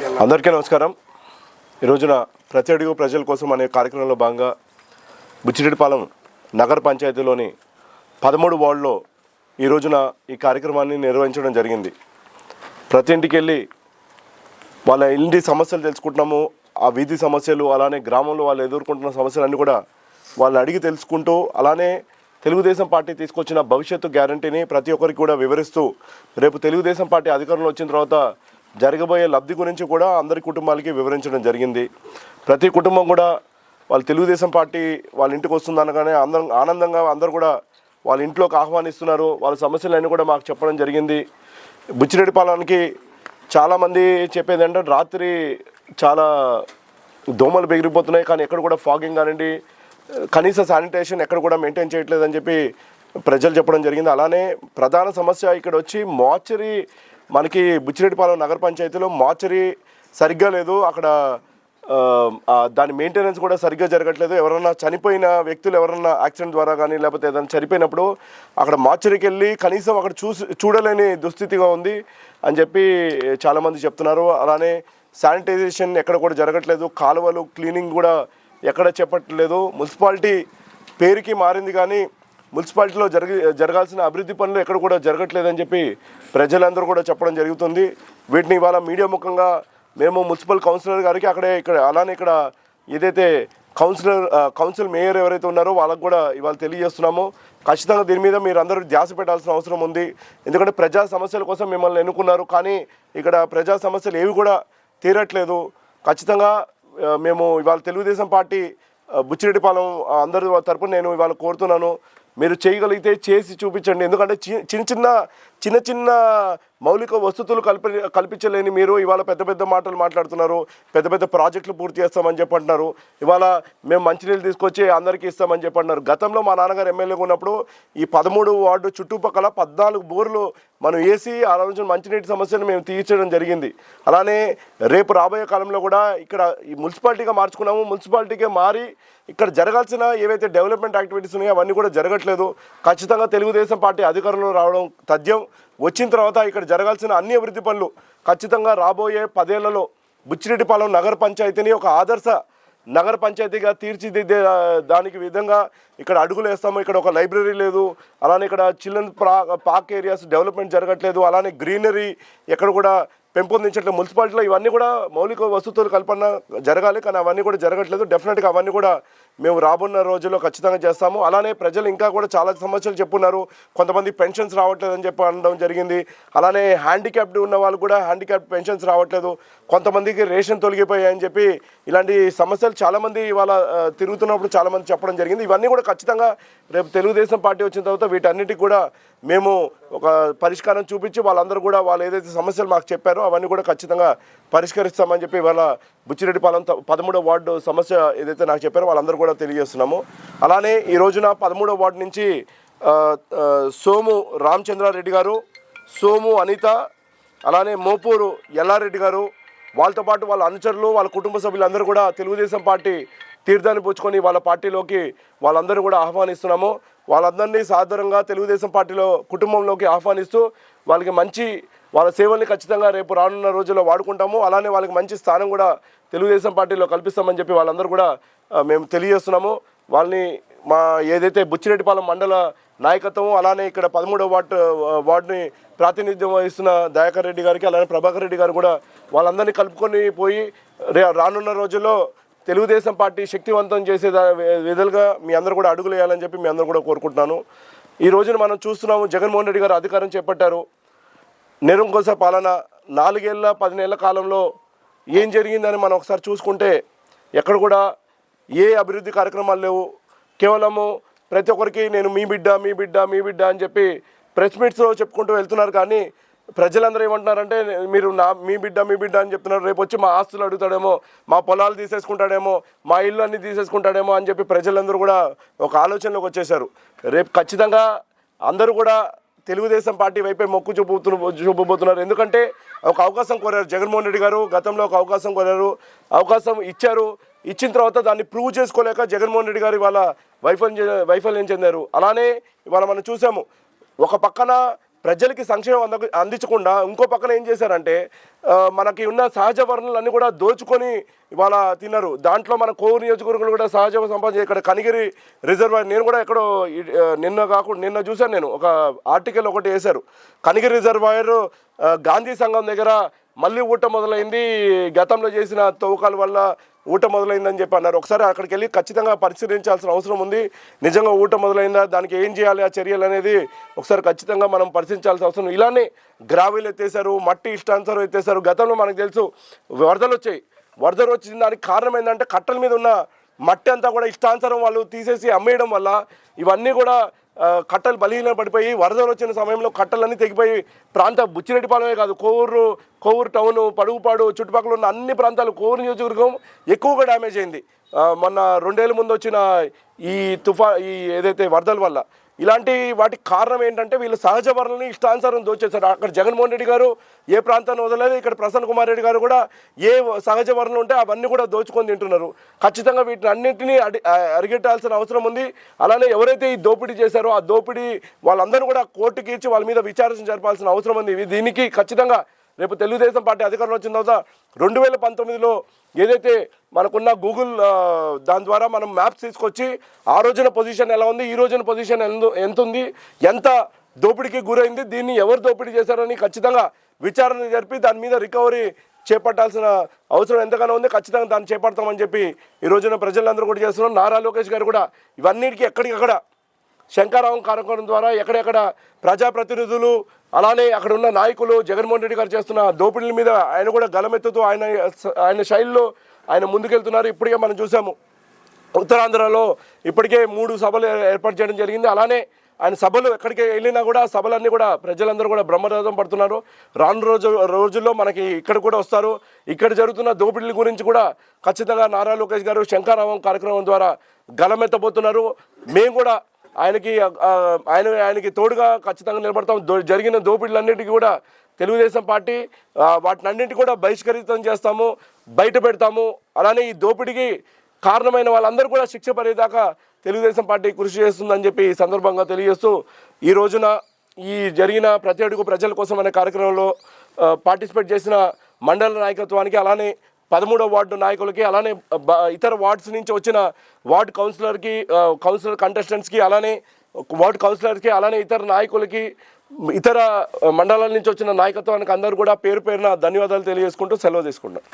అందరికీ నమస్కారం. ఈ రోజున ప్రతి అడుగు ప్రజల కోసం అనే కార్యక్రమంలో భాగంగా బుచ్చిరెడ్డిపాలెం నగర పంచాయతీలోని పదమూడు వార్డులో ఈ రోజున ఈ కార్యక్రమాన్ని నిర్వహించడం జరిగింది. ప్రతి ఇంటికి వెళ్ళి వాళ్ళ ఇంటి సమస్యలు తెలుసుకుంటున్నాము ఆ వీధి సమస్యలు అలానే గ్రామంలో వాళ్ళు ఎదుర్కొంటున్న సమస్యలన్నీ కూడా వాళ్ళని అడిగి తెలుసుకుంటూ అలానే తెలుగుదేశం పార్టీ తీసుకొచ్చిన భవిష్యత్తు గ్యారంటీని ప్రతి ఒక్కరికి కూడా వివరిస్తూ రేపు తెలుగుదేశం పార్టీ అధికారంలో వచ్చిన తర్వాత జరగబోయే లబ్ధి గురించి కూడా అందరి కుటుంబాలకి వివరించడం జరిగింది. ప్రతి కుటుంబం కూడా వాళ్ళు తెలుగుదేశం పార్టీ వాళ్ళ ఇంటికి వస్తుందనగానే అందరం ఆనందంగా అందరూ కూడా వాళ్ళ ఇంట్లోకి ఆహ్వానిస్తున్నారు. వాళ్ళ సమస్యలన్నీ కూడా మాకు చెప్పడం జరిగింది. బుచ్చిరెడ్డిపాలెంకి చాలామంది చెప్పేది ఏంటంటే రాత్రి చాలా దోమలు బెగిరిపోతున్నాయి. కానీ ఎక్కడ కూడా ఫాగింగ్ కానివ్వండి కనీస శానిటేషన్ ఎక్కడ కూడా మెయింటైన్ చేయట్లేదని చెప్పి ప్రజలు చెప్పడం జరిగింది. అలానే ప్రధాన సమస్య ఇక్కడ వచ్చి మార్చరీ మనకి బుచ్చిరెడ్డిపాలెం నగర పంచాయతీలో మార్చరీ సరిగ్గా లేదు. అక్కడ దాని మెయింటెనెన్స్ కూడా సరిగ్గా జరగట్లేదు. ఎవరన్నా చనిపోయిన వ్యక్తులు ఎవరన్నా యాక్సిడెంట్ ద్వారా కానీ లేకపోతే ఏదైనా చనిపోయినప్పుడు అక్కడ మార్చరీకి వెళ్ళి కనీసం అక్కడ చూసి చూడలేని దుస్థితిగా ఉంది అని చెప్పి చాలామంది చెప్తున్నారు. అలానే శానిటైజేషన్ ఎక్కడ కూడా జరగట్లేదు. కాలువలు క్లీనింగ్ కూడా ఎక్కడ చెప్పట్లేదు మున్సిపాలిటీ పేరుకి మారింది కానీ మున్సిపాలిటీలో జరిగి జరగాల్సిన అభివృద్ధి పనులు ఎక్కడ కూడా జరగట్లేదని చెప్పి ప్రజలందరూ కూడా చెప్పడం జరుగుతుంది. వీటిని ఇవాళ మీడియా ముఖంగా మేము మున్సిపల్ కౌన్సిలర్ గారికి అక్కడే ఇక్కడ అలానే ఇక్కడ ఏదైతే కౌన్సిలర్ కౌన్సిల్ మేయర్ ఎవరైతే ఉన్నారో వాళ్ళకు కూడా ఇవాళ తెలియజేస్తున్నాము. ఖచ్చితంగా దీని మీద మీరు అందరూ ధ్యాస పెట్టాల్సిన అవసరం ఉంది. ఎందుకంటే ప్రజా సమస్యల కోసం మిమ్మల్ని ఎన్నుకున్నారు. కానీ ఇక్కడ ప్రజా సమస్యలు ఏవి కూడా తీరట్లేదు. ఖచ్చితంగా మేము ఇవాళ తెలుగుదేశం పార్టీ బుచ్చిరెడ్డిపాలెం అందరి తరపున నేను ఇవాళ కోరుతున్నాను. మీరు చేయగలిగితే చేసి చూపించండి. ఎందుకంటే చి- చిన్న చిన్న చిన్న చిన్న మౌలిక వసతులు కల్పి కల్పించలేని మీరు ఇవాళ పెద్ద పెద్ద మాటలు మాట్లాడుతున్నారు. పెద్ద పెద్ద ప్రాజెక్టులు పూర్తి చేస్తామని చెప్పి అంటున్నారు ఇవాళ మేము మంచినీళ్ళు తీసుకొచ్చి అందరికీ ఇస్తామని చెప్పి అంటున్నారు గతంలో మా నాన్నగారు ఎమ్మెల్యేగా ఉన్నప్పుడు ఈ పదమూడు వార్డు చుట్టుపక్కల పద్నాలుగు బోర్లు మనం వేసి ఆ రోజు మంచినీటి సమస్యను మేము తీర్చడం జరిగింది. అలానే రేపు రాబోయే కాలంలో కూడా ఇక్కడ ఈ మున్సిపాలిటీగా మార్చుకున్నాము. మున్సిపాలిటీకే మారి ఇక్కడ జరగాల్సిన ఏవైతే డెవలప్మెంట్ యాక్టివిటీస్ ఉన్నాయో అవన్నీ కూడా జరగట్లేదు. ఖచ్చితంగా తెలుగుదేశం పార్టీ అధికారంలో రావడం తథ్యం. వచ్చిన తర్వాత ఇక్కడ జరగాల్సిన అన్ని అభివృద్ధి పనులు ఖచ్చితంగా రాబోయే పదేళ్ళలో బుచ్చిరెడ్డిపాలెం నగర పంచాయతీని ఒక ఆదర్శ నగర పంచాయతీగా తీర్చిదిద్దే దానికి విధంగా ఇక్కడ అడుగులు వేస్తాము. ఇక్కడ ఒక లైబ్రరీ లేదు. అలానే ఇక్కడ చిల్డ్రన్ పార్క్ ఏరియాస్ డెవలప్మెంట్ జరగట్లేదు. అలానే గ్రీనరీ ఎక్కడ కూడా పెంపొందించట్లేదు. మున్సిపాలిటీలో ఇవన్నీ కూడా మౌలిక వసతులు కల్పన జరగాలి. కానీ అవన్నీ కూడా జరగట్లేదు. డెఫినెట్గా అవన్నీ కూడా మేము రాబోన్న రోజుల్లో ఖచ్చితంగా చేస్తాము. అలానే ప్రజలు ఇంకా కూడా చాలా సమస్యలు చెప్పున్నారు. కొంతమంది పెన్షన్స్ రావట్లేదని చెప్పి అనడం జరిగింది. అలానే హ్యాండిక్యాప్డ్ ఉన్న వాళ్ళు కూడా హ్యాండిక్యాప్ పెన్షన్స్ రావట్లేదు. కొంతమందికి రేషన్ తొలగిపోయాయని చెప్పి ఇలాంటి సమస్యలు చాలామంది ఇవాళ తిరుగుతున్నప్పుడు చాలామంది చెప్పడం జరిగింది. ఇవన్నీ కూడా ఖచ్చితంగా రేపు తెలుగుదేశం పార్టీ వచ్చిన తర్వాత వీటన్నిటికి కూడా మేము ఒక పరిష్కారం చూపించి వాళ్ళందరూ కూడా వాళ్ళు ఏదైతే సమస్యలు మాకు చెప్పారో అవన్నీ కూడా ఖచ్చితంగా పరిష్కరిస్తామని చెప్పి ఇవాళ బుచ్చిరెడ్డిపాలెం పదమూడో వార్డు సమస్య ఏదైతే నాకు చెప్పారో వాళ్ళందరూ కూడా తెలియజేస్తున్నాము. అలానే ఈ రోజున పదమూడో వార్డు నుంచి సోము రామచంద్రారెడ్డి గారు సోము అనిత అలానే మోపూరు ఎల్లారెడ్డి గారు వాళ్ళతో పాటు వాళ్ళ అనుచరులు వాళ్ళ కుటుంబ సభ్యులందరూ కూడా తెలుగుదేశం పార్టీ తీర్థాన్ని పుచ్చుకొని వాళ్ళ పార్టీలోకి వాళ్ళందరూ కూడా ఆహ్వానిస్తున్నాము. వాళ్ళందరినీ సాధారణంగా తెలుగుదేశం పార్టీలో కుటుంబంలోకి ఆహ్వానిస్తూ వాళ్ళకి మంచి వాళ్ళ సేవల్ని ఖచ్చితంగా రేపు రానున్న రోజుల్లో వాడుకుంటాము. అలానే వాళ్ళకి మంచి స్థానం కూడా తెలుగుదేశం పార్టీలో కల్పిస్తామని చెప్పి వాళ్ళందరూ కూడా మేము తెలియజేస్తున్నాము. వాళ్ళని మా ఏదైతే బుచ్చిరెడ్డిపాలెం మండల నాయకత్వం అలానే ఇక్కడ పదమూడవ వార్డు వార్డుని ప్రాతినిధ్యం వహిస్తున్న దయాకర్ రెడ్డి గారికి అలానే ప్రభాకర్ రెడ్డి గారు కూడా వాళ్ళందరినీ కలుపుకొని పోయి రే రానున్న రోజుల్లో తెలుగుదేశం పార్టీ శక్తివంతం చేసే విధాలుగా మీ అందరూ కూడా అడుగులు వేయాలని చెప్పి మీ అందరూ కూడా కోరుకుంటున్నాను. ఈ రోజున మనం చూస్తున్నాము జగన్మోహన్ రెడ్డి గారు అధికారం చేపట్టారు. నిరంకుశ పాలన నాలుగేళ్ళ పది నెలల కాలంలో ఏం జరిగిందని మనం ఒకసారి చూసుకుంటే ఎక్కడ కూడా ఏ అభివృద్ధి కార్యక్రమాలు లేవు. కేవలము ప్రతి ఒక్కరికి నేను మీ బిడ్డ మీ బిడ్డ మీ బిడ్డ అని చెప్పి ప్రెస్ మీట్స్లో చెప్పుకుంటూ వెళ్తున్నారు కానీ ప్రజలందరూ ఏమంటున్నారంటే మీరు నా మీ బిడ్డ మీ బిడ్డ అని చెప్తున్నారు. రేపు వచ్చి మా ఆస్తులు అడుగుతాడేమో మా పొలాలు తీసేసుకుంటాడేమో మా ఇల్లు అన్నీ తీసేసుకుంటాడేమో అని చెప్పి ప్రజలందరూ కూడా ఒక ఆలోచనలోకి వచ్చేసారు రేపు ఖచ్చితంగా అందరూ కూడా తెలుగుదేశం పార్టీ వైపే మొక్కు చూపుతు చూపబోతున్నారు. ఎందుకంటే ఒక అవకాశం కోరారు జగన్మోహన్ రెడ్డి గారు గతంలో ఒక అవకాశం కోరారు. అవకాశం ఇచ్చారు. ఇచ్చిన తర్వాత దాన్ని ప్రూవ్ చేసుకోలేక జగన్మోహన్ రెడ్డి గారు ఇవాళ వైఫల్యం వైఫల్యం చెందారు. అలానే ఇవాళ మనం చూసాము. ఒక పక్కన ప్రజలకి సంక్షేమం అంద అందించకుండా ఇంకో పక్కన ఏం చేశారంటే మనకి ఉన్న సహజ వనరులన్నీ కూడా దోచుకొని ఇవాళ తిన్నారు. దాంట్లో మన కోవూరు నియోజకవర్గంలో కూడా సహజ సంపాదన ఇక్కడ కనిగిరి రిజర్వాయర్ నేను కూడా ఎక్కడో నిన్న కాకుండా నిన్న చూశాను నేను. ఒక ఆర్టికల్ ఒకటి వేశారు. కనిగిరి రిజర్వాయర్ గాంధీ సంఘం దగ్గర మళ్ళీ ఊట మొదలైంది. గతంలో చేసిన తవ్వకాల వల్ల ఊట మొదలైందని చెప్పి అన్నారు. ఒకసారి అక్కడికి వెళ్ళి ఖచ్చితంగా పరిశీలించాల్సిన అవసరం ఉంది. నిజంగా ఊట మొదలైందా? దానికి ఏం చేయాలి? ఆ చర్యలు అనేది ఒకసారి ఖచ్చితంగా మనం పరిశీలించాల్సిన అవసరం ఇలానే గ్రావీలు ఎత్తేసారు మట్టి ఇష్టానుసారం ఎత్తేసారు గతంలో మనకు తెలుసు వరదలు వచ్చాయి. వరదలు వచ్చిన దానికి కారణం ఏంటంటే కట్టల మీద ఉన్న మట్టి అంతా కూడా ఇష్టానుసారం వాళ్ళు తీసేసి అమ్మేయడం వల్ల ఇవన్నీ కూడా కట్టలు బలహీన పడిపోయి వరదలు వచ్చిన సమయంలో కట్టలన్నీ తెగిపోయి ప్రాంత బుచ్చిరెడ్డిపాలెమే కాదు కోవూరు కోవూరు టౌన్ పడుగుపాడు చుట్టుపక్కల ఉన్న అన్ని ప్రాంతాలు కోవూరు నియోజకవర్గం ఎక్కువగా డ్యామేజ్ అయింది. మొన్న రెండేళ్ళ ముందు వచ్చిన ఈ తుఫా ఈ ఏదైతే వరదల వల్ల ఇలాంటి వాటికి కారణం ఏంటంటే వీళ్ళు సహజ వనరులని ఇష్టానుసారం దోచేశారు. అక్కడ జగన్మోహన్ రెడ్డి గారు ఏ ప్రాంతాన్ని వదలలేదు ఇక్కడ ప్రసన్న కుమార్ రెడ్డి గారు కూడా ఏ సహజ వనరులు ఉంటే అవన్నీ కూడా దోచుకొని తింటున్నారు. ఖచ్చితంగా వీటిని అన్నింటినీ అడి అరిగెట్టాల్సిన అవసరం ఉంది. అలానే ఎవరైతే ఈ దోపిడీ చేశారో ఆ దోపిడీ వాళ్ళందరూ కూడా కోర్టుకి ఇచ్చి వాళ్ళ మీద విచారణ జరపాల్సిన అవసరం ఉంది. దీనికి ఖచ్చితంగా రేపు తెలుగుదేశం పార్టీ అధికారంలో వచ్చిన తర్వాత రెండు వేల పంతొమ్మిదిలో ఏదైతే మనకున్న గూగుల్ దాని ద్వారా మనం మ్యాప్స్ తీసుకొచ్చి ఆ రోజున పొజిషన్ ఎలా ఉంది ఈ రోజున పొజిషన్ ఎంత ఉంది ఎంత దోపిడీకి గురైంది దీన్ని ఎవరు దోపిడీ చేశారని ఖచ్చితంగా విచారణ జరిపి దాని మీద రికవరీ చేపట్టాల్సిన అవసరం ఎంతగానో ఉంది ఖచ్చితంగా దాన్ని చేపడతామని చెప్పి ఈ రోజున ప్రజలందరూ కూడా చేస్తున్నారు. నారా లోకేష్ గారు కూడా ఇవన్నిటికీ ఎక్కడికక్కడ శంకారావం కార్యక్రమం ద్వారా ఎక్కడెక్కడ ప్రజాప్రతినిధులు అలానే అక్కడ ఉన్న నాయకులు జగన్మోహన్ రెడ్డి గారు చేస్తున్న దోపిడీల మీద ఆయన కూడా గలమెత్తుతూ ఆయన ఆయన శైలిలో ఆయన ముందుకెళ్తున్నారు. ఇప్పటికే మనం చూసాము. ఉత్తరాంధ్రలో ఇప్పటికే మూడు సభలు ఏర్పాటు చేయడం జరిగింది. అలానే ఆయన సభలు ఎక్కడికి వెళ్ళినా కూడా సభలన్నీ కూడా ప్రజలందరూ కూడా బ్రహ్మరథం పడుతున్నారు. రాను రోజు రోజుల్లో మనకి ఇక్కడ కూడా వస్తారు. ఇక్కడ జరుగుతున్న దోపిడీల గురించి కూడా ఖచ్చితంగా నారా లోకేష్ గారు శంకారావం కార్యక్రమం ద్వారా గలమెత్తబోతున్నారు. మేము కూడా ఆయనకి ఆయన ఆయనకి తోడుగా ఖచ్చితంగా నిలబడతాం. జరిగిన దోపిడీలన్నిటికీ కూడా తెలుగుదేశం పార్టీ వాటినన్నింటి కూడా బహిష్కరితం చేస్తాము బయట పెడతాము. అలానే ఈ దోపిడీకి కారణమైన వాళ్ళందరూ కూడా శిక్ష పడేదాకా తెలుగుదేశం పార్టీ కృషి చేస్తుందని చెప్పి ఈ సందర్భంగా తెలియజేస్తూ ఈ రోజున ఈ జరిగిన ప్రతి అడుగు ప్రజల కోసం అనే కార్యక్రమంలో పార్టిసిపేట్ చేసిన మండల నాయకత్వానికి అలానే పదమూడవ వార్డు నాయకులకి అలానే ఇతర వార్డ్స్ నుంచి వచ్చిన వార్డ్ కౌన్సిలర్కి కౌన్సిలర్ కంటెస్టెంట్స్కి అలానే వార్డ్ కౌన్సిలర్కి అలానే ఇతర నాయకులకి ఇతర మండలాల నుంచి వచ్చిన నాయకత్వానికి అందరూ కూడా పేరు పేరున ధన్యవాదాలు తెలియజేసుకుంటూ సెలవు తీసుకుంటాం